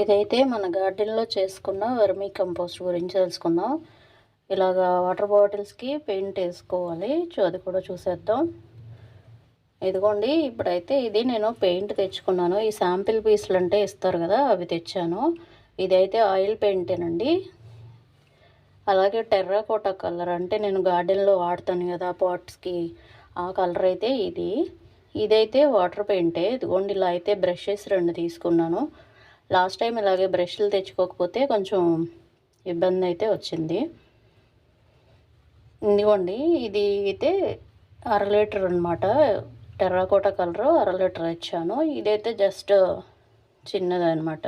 ఇదైతే మన గార్డెన్లో చేసుకున్న వర్మీ కంపోస్ట్ గురించి తెలుసుకుందాం. ఇలాగా వాటర్ బాటిల్స్కి పెయింట్ వేసుకోవాలి. చూ అది కూడా చూసేద్దాం. ఇదిగోండి ఇప్పుడైతే ఇది నేను పెయింట్ తెచ్చుకున్నాను. ఈ శాంపిల్ పీసులు అంటే ఇస్తారు కదా అవి తెచ్చాను. ఇదైతే ఆయిల్ పెయింటేనండి. అలాగే టెర్రాకోటా కలర్ అంటే నేను గార్డెన్లో వాడతాను కదా పాట్స్కి. ఆ కలర్ అయితే ఇది. ఇదైతే వాటర్ పెయింటే. ఇదిగోండి ఇలా అయితే బ్రషెస్ రెండు తీసుకున్నాను. లాస్ట్ టైం ఇలాగే బ్రష్లు తెచ్చుకోకపోతే కొంచెం ఇబ్బంది అయితే వచ్చింది. ఇదిగోండి ఇది అయితే అర లీటర్ అనమాట టెర్రాకోట కలరు అర లీటర్ ఇచ్చాను. ఇదైతే జస్ట్ చిన్నది అనమాట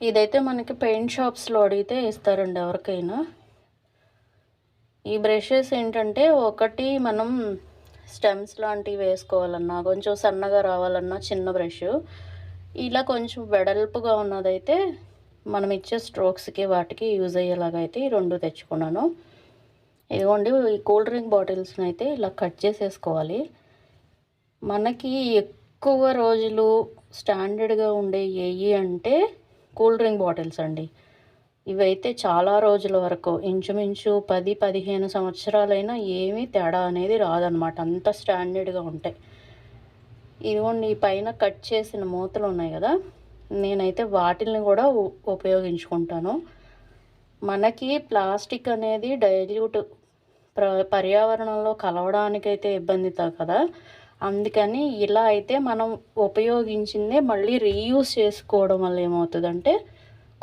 ఇదైతే మనకి పెయింట్ షాప్స్లో అడిగితే ఇస్తారండి ఎవరికైనా. ఈ బ్రషెస్ ఏంటంటే ఒకటి మనం స్టెమ్స్ లాంటివి వేసుకోవాలన్నా కొంచెం సన్నగా రావాలన్నా చిన్న బ్రష్. ఇలా కొంచెం వెడల్పుగా ఉన్నదైతే మనం ఇచ్చే స్ట్రోక్స్కి వాటికి యూజ్ అయ్యేలాగా అయితే ఈ రెండు తెచ్చుకున్నాను. ఇదిగోండి ఈ కూల్ డ్రింక్ బాటిల్స్ని అయితే ఇలా కట్ చేసేసుకోవాలి. మనకి ఎక్కువ రోజులు స్టాండర్డ్గా ఉండే ఏవి అంటే కూల్ డ్రింక్ బాటిల్స్ అండి. ఇవైతే చాలా రోజుల వరకు ఇంచుమించు పది పదిహేను సంవత్సరాలైనా ఏమీ తేడా అనేది రాదనమాట అంత స్టాండర్డ్గా ఉంటాయి. ఇదిగోండి ఈ పైన కట్ చేసిన మూతలు ఉన్నాయి కదా నేనైతే వాటిల్ని కూడా ఉపయోగించుకుంటాను. మనకి ప్లాస్టిక్ అనేది డైల్యూట్ ప్ర పర్యావరణంలో కలవడానికైతే ఇబ్బంది కదా. అందుకని ఇలా అయితే మనం ఉపయోగించిందే మళ్ళీ రీయూస్ చేసుకోవడం వల్ల ఏమవుతుందంటే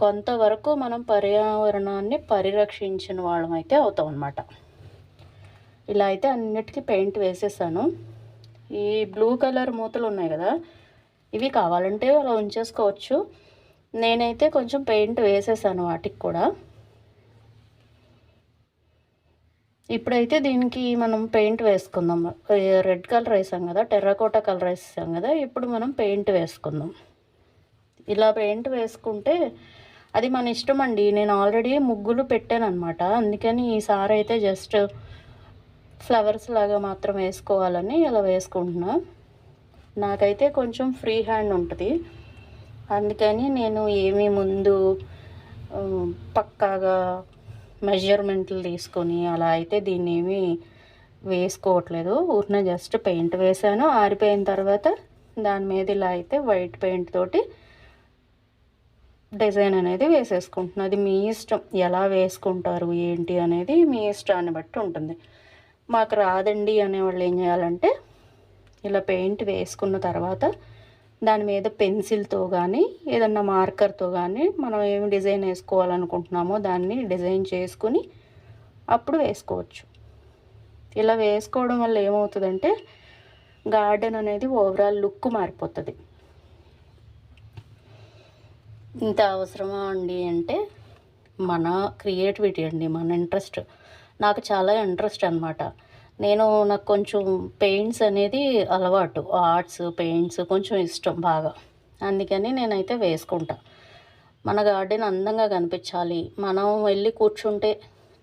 కొంతవరకు మనం పర్యావరణాన్ని పరిరక్షించిన వాళ్ళం అయితే అవుతాం అన్నమాట ఇలా అయితే అన్నిటికీ పెయింట్ వేసేసాను. ఈ బ్లూ కలర్ మూతలు ఉన్నాయి కదా ఇవి కావాలంటే అలా ఉంచేసుకోవచ్చు. నేనైతే కొంచెం పెయింట్ వేసేసాను వాటికి కూడా. ఇప్పుడైతే దీనికి మనం పెయింట్ వేసుకుందాం. రెడ్ కలర్ వేసాం కదా టెర్రకోట కలర్ వేసాం కదా ఇప్పుడు మనం పెయింట్ వేసుకుందాం. ఇలా పెయింట్ వేసుకుంటే అది మన ఇష్టం అండి. నేను ఆల్రెడీ ముగ్గులు పెట్టాను అనమాట అందుకని ఈసారి అయితే జస్ట్ ఫ్లవర్స్ లాగా మాత్రం వేసుకోవాలని ఇలా వేసుకుంటున్నా. నాకైతే కొంచెం ఫ్రీ హ్యాండ్ ఉంటుంది. అందుకని నేను ఏమీ ముందు పక్కాగా మెజర్మెంట్లు తీసుకొని అలా అయితే దీన్ని ఏమీ వేసుకోవట్లేదు. ఊరిన జస్ట్ పెయింట్ వేసాను ఆరిపోయిన తర్వాత దాని మీద ఇలా అయితే వైట్ పెయింట్ తోటి డిజైన్ అనేది వేసేసుకుంటున్నాను అది మీ ఇష్టం. ఎలా వేసుకుంటారు ఏంటి అనేది మీ ఇష్టాన్ని బట్టి ఉంటుంది. మాకు రాదండి అనేవాళ్ళు ఏం చేయాలంటే ఇలా పెయింట్ వేసుకున్న తర్వాత దాని మీద పెన్సిల్తో కానీ ఏదన్నా మార్కర్తో కానీ మనం ఏమి డిజైన్ వేసుకోవాలనుకుంటున్నామో దాన్ని డిజైన్ చేసుకుని అప్పుడు వేసుకోవచ్చు. ఇలా వేసుకోవడం వల్ల ఏమవుతుందంటే గార్డెన్ అనేది ఓవరాల్ లుక్ మారిపోతుంది. ఇంత అవసరమా అండి అంటే మన క్రియేటివిటీ అండి మన ఇంట్రెస్ట్. నాకు చాలా ఇంట్రెస్ట్ అనమాట నేను నాకు కొంచెం పెయింట్స్ అనేది అలవాటు. ఆర్ట్స్ పెయింట్స్ కొంచెం ఇష్టం బాగా. అందుకని నేనైతే వేసుకుంటా. మన గార్డెన్ అందంగా కనిపించాలి. మనం వెళ్ళి కూర్చుంటే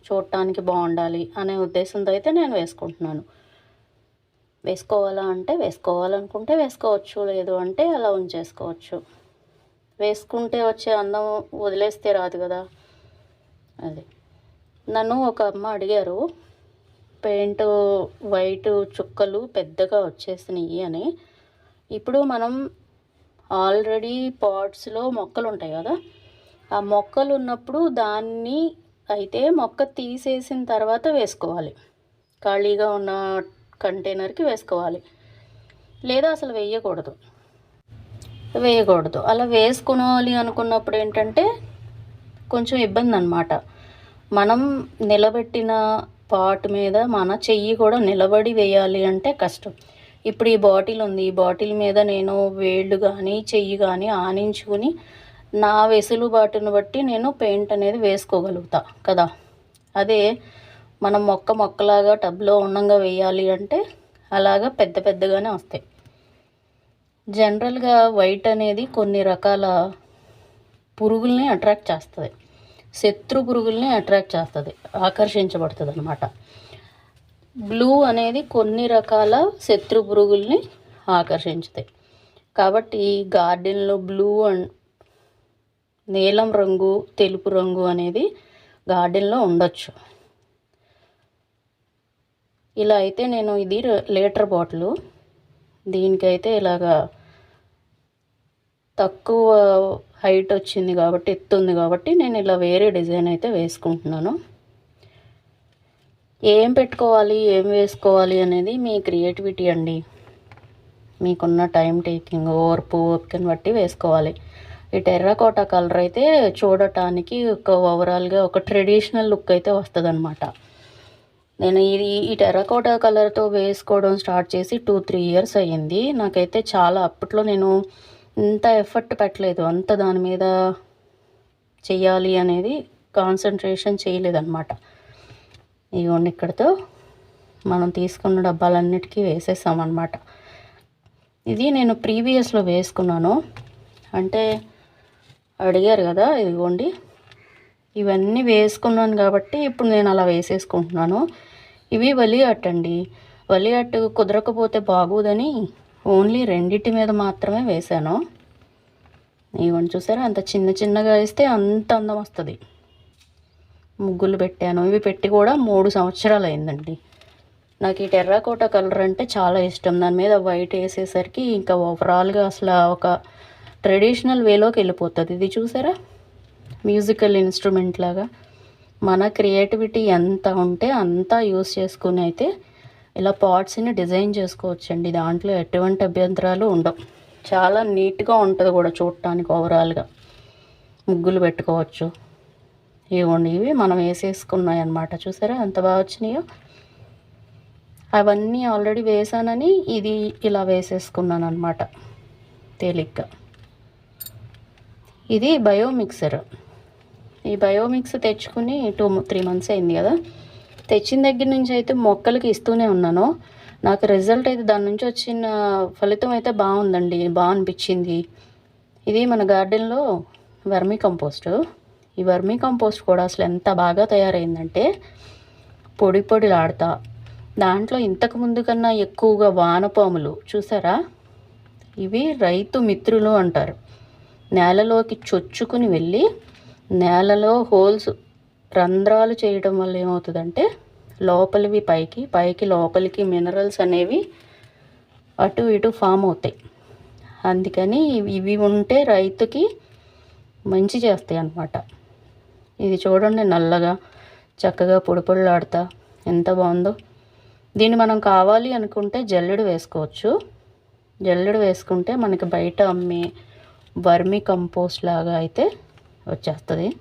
చూడటానికి బాగుండాలి అనే ఉద్దేశంతో అయితే నేను వేసుకుంటున్నాను. వేసుకోవాలా అంటే వేసుకోవాలనుకుంటే వేసుకోవచ్చు. లేదు అంటే అలా ఉంచేసుకోవచ్చు. వేసుకుంటే వచ్చే అందం వదిలేస్తే రాదు కదా. అది. నన్ను ఒక అమ్మ అడిగారు పెయింట్ వైట్ చుక్కలు పెద్దగా వచ్చేసినాయి అని. ఇప్పుడు మనం ఆల్రెడీ పాట్స్లో మొక్కలు ఉంటాయి కదా ఆ మొక్కలు ఉన్నప్పుడు దాన్ని అయితే మొక్క తీసేసిన తర్వాత వేసుకోవాలి. ఖాళీగా ఉన్న కంటైనర్కి వేసుకోవాలి. లేదా అసలు వేయకూడదు. వేయకూడదు. అలా వేసుకోవాలి అనుకున్నప్పుడు ఏంటంటే కొంచెం ఇబ్బంది అనమాట మనం నిలబెట్టిన పాట్ మీద మన చెయ్యి కూడా నిలబడి వేయాలి అంటే కష్టం. ఇప్పుడు ఈ బాటిల్ ఉంది. ఈ బాటిల్ మీద నేను వేళ్ళు కానీ చెయ్యి కానీ ఆనించుకుని నా వెసులుబాటును బట్టి నేను పెయింట్ అనేది వేసుకోగలుగుతా కదా? అదే మనం మొక్క మొక్కలాగా టబ్లో ఉండంగా వేయాలి అంటే అలాగా పెద్ద పెద్దగానే వస్తాయి. జనరల్గా వైట్ అనేది కొన్ని రకాల పురుగుల్ని అట్రాక్ట్ చేస్తుంది. శత్రు పురుగుల్ని అట్రాక్ట్ చేస్తుంది ఆకర్షించబడుతుంది అనమాట బ్లూ అనేది కొన్ని రకాల శత్రు పురుగుల్ని ఆకర్షించుతాయి. కాబట్టి గార్డెన్లో బ్లూ అండ్ నీలం రంగు తెలుపు రంగు అనేది గార్డెన్లో ఉండొచ్చు. ఇలా అయితే నేను ఇది లీటర్ బాటిల్. దీనికైతే ఇలాగా తక్కువ హైట్ వచ్చింది కాబట్టి ఎత్తు ఉంది కాబట్టి నేను ఇలా వేరే డిజైన్ అయితే వేసుకుంటున్నాను. ఏం పెట్టుకోవాలి ఏం వేసుకోవాలి అనేది మీ క్రియేటివిటీ అండి. మీకున్న టైం టేకింగ్ ఓర్పు ఓపికను బట్టి వేసుకోవాలి. ఈ టెర్రకోట కలర్ అయితే చూడటానికి ఒక ఓవరాల్గా ఒక ట్రెడిషనల్ లుక్ అయితే వస్తుందన్నమాట. నేను ఇది ఈ టెర్రకోట కలర్తో వేసుకోవడం స్టార్ట్ చేసి టూ త్రీ ఇయర్స్ అయ్యింది. నాకైతే చాలా అప్పట్లో నేను ఇంత ఎఫర్ట్ పెట్టలేదు. అంత దాని మీద చెయ్యాలి అనేది కాన్సన్ట్రేషన్ చేయలేదన్నమాట. ఇదిగోండి ఇక్కడతో మనం తీసుకున్న డబ్బాలన్నిటికీ వేసేసామన్నమాట. ఇది నేను ప్రీవియస్లో వేసుకున్నాను. అంటే అడిగారు కదా ఇదిగోండి. ఇవన్నీ వేసుకున్నాను కాబట్టి ఇప్పుడు నేను అలా వేసేసుకుంటున్నాను. ఇవి వలి అట్టండి వలి అట్టు కుదరకపోతే బాగోదని ఓన్లీ రెండింటి మీద మాత్రమే వేసాను ఇవన్నీ చూసారా? అంత చిన్న చిన్నగా వేస్తే అంత అందం వస్తుంది. ముగ్గులు పెట్టాను. ఇవి పెట్టి కూడా మూడు సంవత్సరాలు అయిందండి. నాకు ఈ టెర్రాకోట కలర్ అంటే చాలా ఇష్టం. దాని మీద వైట్ వేసేసరికి ఇంకా ఓవరాల్గా అసలు ఒక ట్రెడిషనల్ వేలోకి వెళ్ళిపోతుంది. ఇది చూసారా? మ్యూజికల్ ఇన్స్ట్రుమెంట్ లాగా. మన క్రియేటివిటీ ఎంత ఉంటే అంతా యూస్ చేసుకుని అయితే ఇలా పాట్స్ని డిజైన్ చేసుకోవచ్చండి. దాంట్లో ఎటువంటి అభ్యంతరాలు ఉండవు. చాలా నీట్గా ఉంటుంది కూడా చూడటానికి ఓవరాల్గా ముగ్గులు పెట్టుకోవచ్చు. ఇవ్వండి ఇవి మనం వేసేసుకున్నాయి అన్నమాట చూసారా? ఎంత బాగా వచ్చినాయో. అవన్నీ ఆల్రెడీ వేసానని ఇది ఇలా వేసేసుకున్నాను అనమాట తేలిగ్గా. ఇది బయోమిక్సర్ ఈ బయోమిక్స్ తెచ్చుకుని టూ త్రీ మంత్స్ అయింది కదా. తెచ్చిన దగ్గర నుంచి అయితే మొక్కలకి ఇస్తూనే ఉన్నాను. నాకు రిజల్ట్ అయితే దాని నుంచి వచ్చిన ఫలితం అయితే బాగుందండి బాగా అనిపించింది ఇది మన గార్డెన్లో వర్మీ కంపోస్ట్. ఈ వర్మీ కంపోస్ట్ కూడా అసలు ఎంత బాగా తయారైందంటే పొడి పొడిలాడుతా. దాంట్లో ఇంతకు ముందు కన్నా ఎక్కువగా వానపాములు చూసారా? ఇవి రైతు మిత్రులు అంటారు. నేలలోకి చొచ్చుకుని వెళ్ళి నేలలో హోల్స్ రంధ్రాలు చేయడం వల్ల ఏమవుతుందంటే లోపలివి పైకి పైకి లోపలికి మినరల్స్ అనేవి అటు ఇటు ఫామ్ అవుతాయి. అందుకని ఇవి ఉంటే రైతుకి మంచి చేస్తాయి అన్నమాట. ఇది చూడండి నల్లగా చక్కగా పొడి ఎంత బాగుందో. దీన్ని మనం కావాలి అనుకుంటే జల్లెడు వేసుకోవచ్చు. జల్లెడు వేసుకుంటే మనకి బయట అమ్మే వర్మి కంపోస్ట్ లాగా అయితే వచ్చేస్తుంది.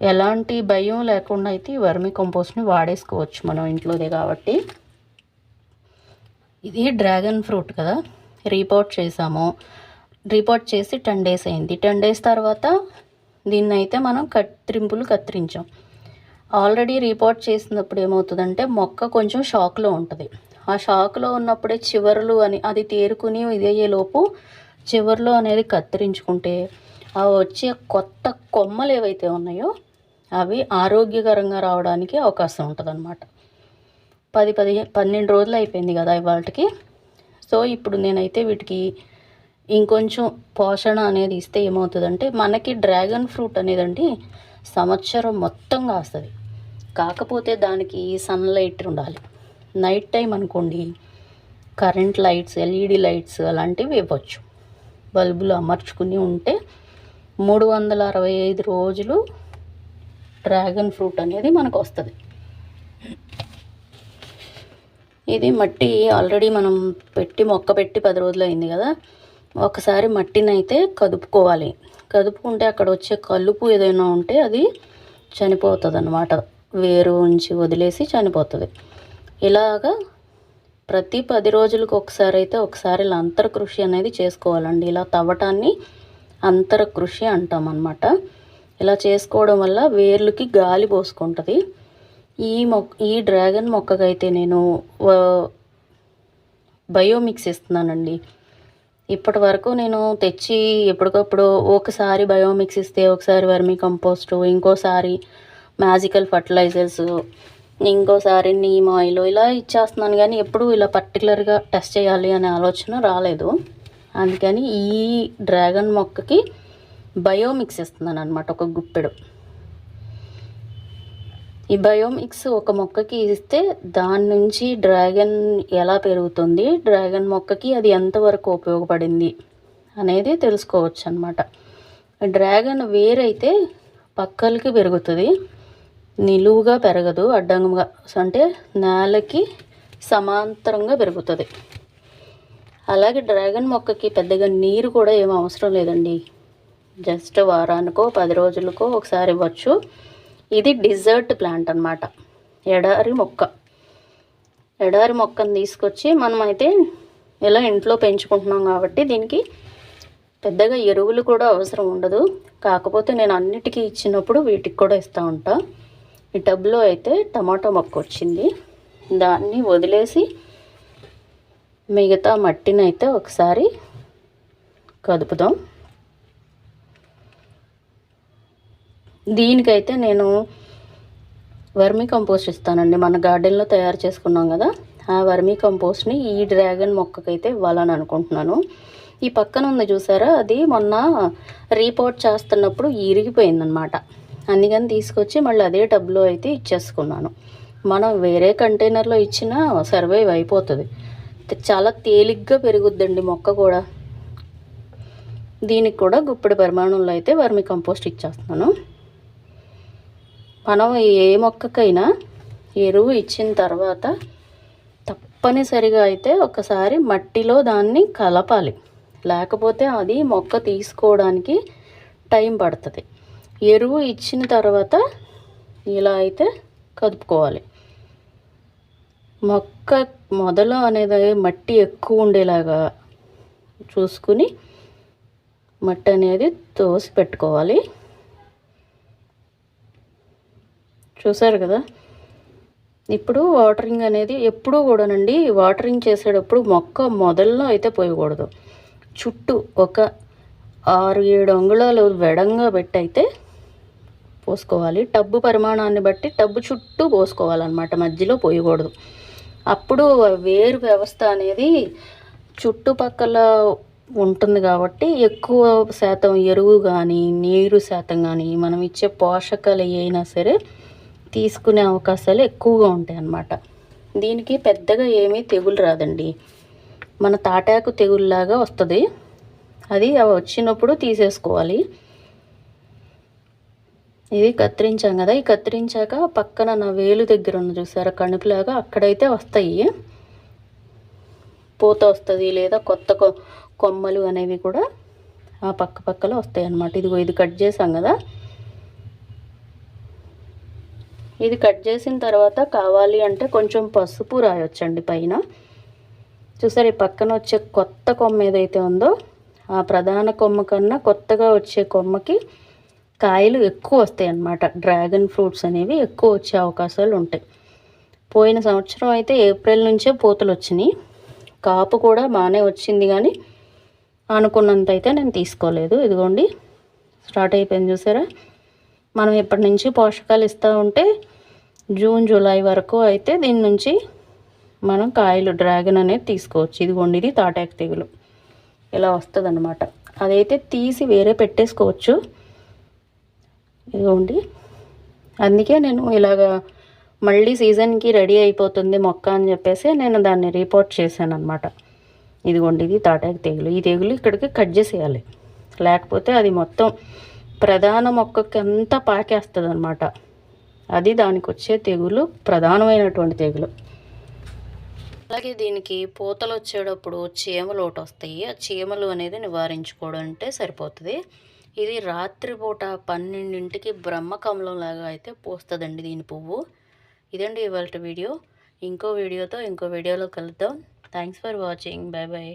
ఎలాంటి భయం లేకుండా అయితే ఈ వర్మి కంపోస్ట్ని వాడేసుకోవచ్చు మనం ఇంట్లోదే కాబట్టి. ఇది డ్రాగన్ ఫ్రూట్ కదా. రీపోర్ట్ చేసాము. రిపోర్ట్ చేసి టెన్ డేస్ అయింది. టెన్ డేస్ తర్వాత దీన్ని అయితే మనం కత్తిరింపులు కత్తిరించాం. ఆల్రెడీ రిపోర్ట్ చేసినప్పుడు ఏమవుతుందంటే మొక్క కొంచెం షాక్లో ఉంటుంది. ఆ షాక్లో ఉన్నప్పుడే చివర్లు అని అది తేరుకుని ఇదయ్యేలోపు చివర్లు అనేది కత్తిరించుకుంటే ఆ వచ్చే కొత్త కొమ్మలు ఏవైతే ఉన్నాయో అవి ఆరోగ్యకరంగా రావడానికి అవకాశం ఉంటుంది అనమాట పది పదిహేను పన్నెండు రోజులు అయిపోయింది కదా ఇవాళకి సో ఇప్పుడు నేనైతే వీటికి ఇంకొంచెం పోషణ అనేది ఇస్తే ఏమవుతుందంటే మనకి డ్రాగన్ ఫ్రూట్ అనేదండి సంవత్సరం మొత్తం కాస్తుంది. కాకపోతే దానికి సన్లైట్ ఉండాలి. నైట్ టైం అనుకోండి కరెంట్ లైట్స్ ఎల్ఈడి లైట్స్ అలాంటివి ఇవ్వచ్చు. బల్బులు అమర్చుకుని ఉంటే మూడు వందల అరవై ఐదు రోజులు డ్రాగన్ ఫ్రూట్ అనేది మనకు వస్తుంది. ఇది మట్టి ఆల్రెడీ మనం పెట్టి మొక్క పెట్టి పది రోజులు అయింది కదా ఒకసారి మట్టిని అయితే కదుపుకోవాలి. కదుపుకుంటే అక్కడ వచ్చే కలుపు ఏదైనా ఉంటే అది చనిపోతుంది అన్నమాట వేరు ఉంచి వదిలేసి చనిపోతుంది. ఇలాగా ప్రతి పది రోజులకు ఒకసారి అయితే ఒకసారి ఇలా అంతర కృషి అనేది చేసుకోవాలండి. ఇలా తవ్వటాన్ని అంతర కృషి అంటాం అన్నమాట ఇలా చేసుకోవడం వల్ల వేర్లకి గాలి పోసుకుంటుంది. ఈ మొక్క ఈ డ్రాగన్ మొక్కకైతే నేను బయోమిక్స్ ఇస్తున్నానండి ఇప్పటి వరకు నేను తెచ్చి ఎప్పటికప్పుడు ఒకసారి బయోమిక్స్ ఇస్తే ఒకసారి వర్మీ కంపోస్టు ఇంకోసారి మ్యాజికల్ ఫర్టిలైజర్స్ ఇంకోసారి నీమ్ ఆయిల్ ఇలా ఇచ్చేస్తున్నాను. కానీ ఎప్పుడు ఇలా పర్టికులర్గా టెస్ట్ చేయాలి అనే ఆలోచన రాలేదు. అందుకని ఈ డ్రాగన్ మొక్కకి బయోమిక్స్ ఇస్తున్నాను అనమాట ఒక గుప్పెడు. ఈ బయోమిక్స్ ఒక మొక్కకి ఇస్తే దాని నుంచి డ్రాగన్ ఎలా పెరుగుతుంది డ్రాగన్ మొక్కకి అది ఎంతవరకు ఉపయోగపడింది అనేది తెలుసుకోవచ్చు అనమాట డ్రాగన్ వేరైతే పక్కలకి పెరుగుతుంది నిలువుగా పెరగదు అడ్డంగా అంటే నేలకి సమాంతరంగా పెరుగుతుంది. అలాగే డ్రాగన్ మొక్కకి పెద్దగా నీరు కూడా ఏం అవసరం లేదండి. జస్ట్ వారానికో పది రోజులకో ఒకసారి ఇవ్వచ్చు. ఇది డిజర్ట్ ప్లాంట్ అనమాట ఎడారి మొక్క. ఎడారి మొక్కను తీసుకొచ్చి మనమైతే ఇలా ఇంట్లో పెంచుకుంటున్నాం కాబట్టి దీనికి పెద్దగా ఎరువులు కూడా అవసరం ఉండదు. కాకపోతే నేను అన్నిటికీ ఇచ్చినప్పుడు వీటికి కూడా ఇస్తూ ఉంటా. ఈ టబ్లో అయితే టమాటో మొక్క వచ్చింది. దాన్ని వదిలేసి మిగతా మట్టిని అయితే ఒకసారి కదుపుదాం. దీనికైతే నేను వర్మీ కంపోస్ట్ ఇస్తానండి. మన గార్డెన్లో తయారు చేసుకున్నాం కదా ఆ వర్మీ కంపోస్ట్ని ఈ డ్రాగన్ మొక్కకైతే ఇవ్వాలని అనుకుంటున్నాను. ఈ పక్కన ఉంది చూసారా అది మొన్న రీపోర్ట్ చేస్తున్నప్పుడు ఇరిగిపోయిందనమాట. అందుకని తీసుకొచ్చి మళ్ళీ అదే టబ్లో అయితే ఇచ్చేసుకున్నాను. మనం వేరే కంటైనర్లో ఇచ్చినా సర్వైవ్ అయిపోతుంది. చాలా తేలిగ్గా పెరుగుద్దండి మొక్క కూడా. దీనికి కూడా గుప్పిడి పరిమాణంలో అయితే వర్మి కంపోస్ట్ ఇచ్చేస్తున్నాను. మనం ఏ మొక్కకైనా ఎరువు ఇచ్చిన తర్వాత తప్పనిసరిగా అయితే ఒకసారి మట్టిలో దాన్ని కలపాలి. లేకపోతే అది మొక్క తీసుకోవడానికి టైం పడుతుంది. ఎరువు ఇచ్చిన తర్వాత ఇలా అయితే కదుపుకోవాలి. మొక్క మొదలు అనేది మట్టి ఎక్కువ ఉండేలాగా చూసుకుని మట్టి అనేది తోసి పెట్టుకోవాలి. చూసారు కదా? ఇప్పుడు వాటరింగ్ అనేది ఎప్పుడూ కూడానండి వాటరింగ్ చేసేటప్పుడు మొక్క మొదల్లో అయితే పోయకూడదు. చుట్టూ ఒక ఆరు ఏడు అంగుళాలు వెడంగా పెట్టి అయితే పోసుకోవాలి. టబ్బు పరిమాణాన్ని బట్టి టబ్బు చుట్టూ పోసుకోవాలన్నమాట మధ్యలో పోయకూడదు. అప్పుడు వేరు వ్యవస్థ అనేది చుట్టుపక్కల ఉంటుంది కాబట్టి ఎక్కువ శాతం ఎరువు కానీ నీరు శాతం కానీ మనం ఇచ్చే పోషకాలు అయినా సరే తీసుకునే అవకాశాలు ఎక్కువగా ఉంటాయి అన్నమాట. దీనికి పెద్దగా ఏమీ తెగులు రాదండి. మన తాటాకు తెగుల్లాగా వస్తుంది. అది అవి వచ్చినప్పుడు తీసేసుకోవాలి. ఇది కత్తిరించాం కదా ఈ కత్తిరించాక పక్కన నా వేలు దగ్గర ఉన్న చూసారా కణుపులాగా అక్కడైతే వస్తాయి. పూత వస్తుంది లేదా కొత్త కొమ్మలు అనేవి కూడా ఆ పక్క పక్కలో వస్తాయి అన్నమాట. ఇదిగో ఇది కట్ చేసాం కదా. ఇది కట్ చేసిన తర్వాత కావాలి అంటే కొంచెం పసుపు రాయొచ్చండి పైన. చూసారు ఈ పక్కన వచ్చే కొత్త కొమ్మ ఏదైతే ఉందో ఆ ప్రధాన కొమ్మ కన్నా కొత్తగా వచ్చే కొమ్మకి కాయలు ఎక్కువ వస్తాయి అన్నమాట డ్రాగన్ ఫ్రూట్స్ అనేవి ఎక్కువ వచ్చే అవకాశాలు ఉంటాయి. పోయిన సంవత్సరం అయితే ఏప్రిల్ నుంచే పూతలు వచ్చినాయి. కాపు కూడా బాగానే వచ్చింది కానీ అనుకున్నంత అయితే నేను తీసుకోలేదు. ఇదిగోండి స్టార్ట్ అయిపోయింది చూసారా? మనం ఇప్పటి నుంచి పోషకాలు ఇస్తూ ఉంటే జూన్ జూలై వరకు అయితే దీని నుంచి మనం కాయలు డ్రాగన్ అనేది తీసుకోవచ్చు. ఇదిగోండి ఇది తాటాకు తెగులు. ఇలా వస్తుంది అనమాట అదైతే తీసి వేరే పెట్టేసుకోవచ్చు. ఇదిగోండి. అందుకే నేను ఇలాగా మళ్ళీ సీజన్కి రెడీ అయిపోతుంది మొక్క అని చెప్పేసి నేను దాన్ని రిపోర్ట్ చేశాను అనమాట ఇదిగోండి ఇది తాటాకు తెగులు. ఈ తెగులు ఇక్కడికి కట్ చేసేయాలి. లేకపోతే అది మొత్తం ప్రధాన మొక్కకి అంతా పాకేస్తుంది అనమాట అది దానికి వచ్చే తెగులు ప్రధానమైనటువంటి తెగులు. అలాగే దీనికి పూతలు వచ్చేటప్పుడు చీమలు ఒకటి వస్తాయి ఆ చీమలు అనేది నివారించుకోవడం అంటే సరిపోతుంది. ఇది రాత్రిపూట పన్నెండింటికి బ్రహ్మకమలం లాగా అయితే పూస్తుందండి దీని పువ్వు. ఇదండి ఇవాళ వీడియో. ఇంకో వీడియోతో ఇంకో వీడియోలో కలుద్దాం. Thanks for watching bye bye